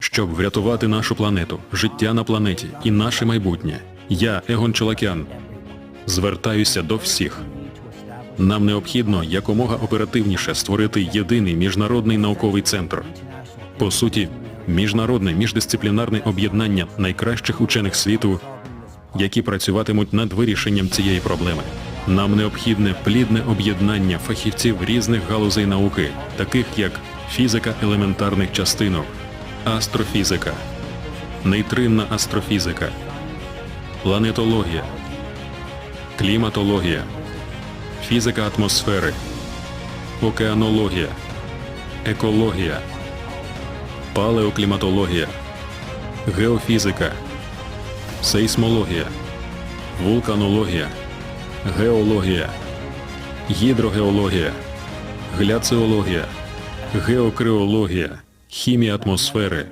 Щоб врятувати нашу планету, життя на планеті і наше майбутнє, я, Егон Чолакян, звертаюся до всіх. Нам необхідно якомога оперативніше створити єдиний міжнародний науковий центр. По суті, міжнародне міждисциплінарне об'єднання найкращих учених світу, які працюватимуть над вирішенням цієї проблеми. Нам необхідне плідне об'єднання фахівців різних галузей науки, таких як фізика елементарних частинок, астрофізика, нейтринна астрофізика, планетологія, кліматологія, фізика атмосфери, океанологія, екологія, палеокліматологія, геофізика, сейсмологія, вулканологія, геологія, гідрогеологія, гляціологія, геокриологія, хімія атмосфери,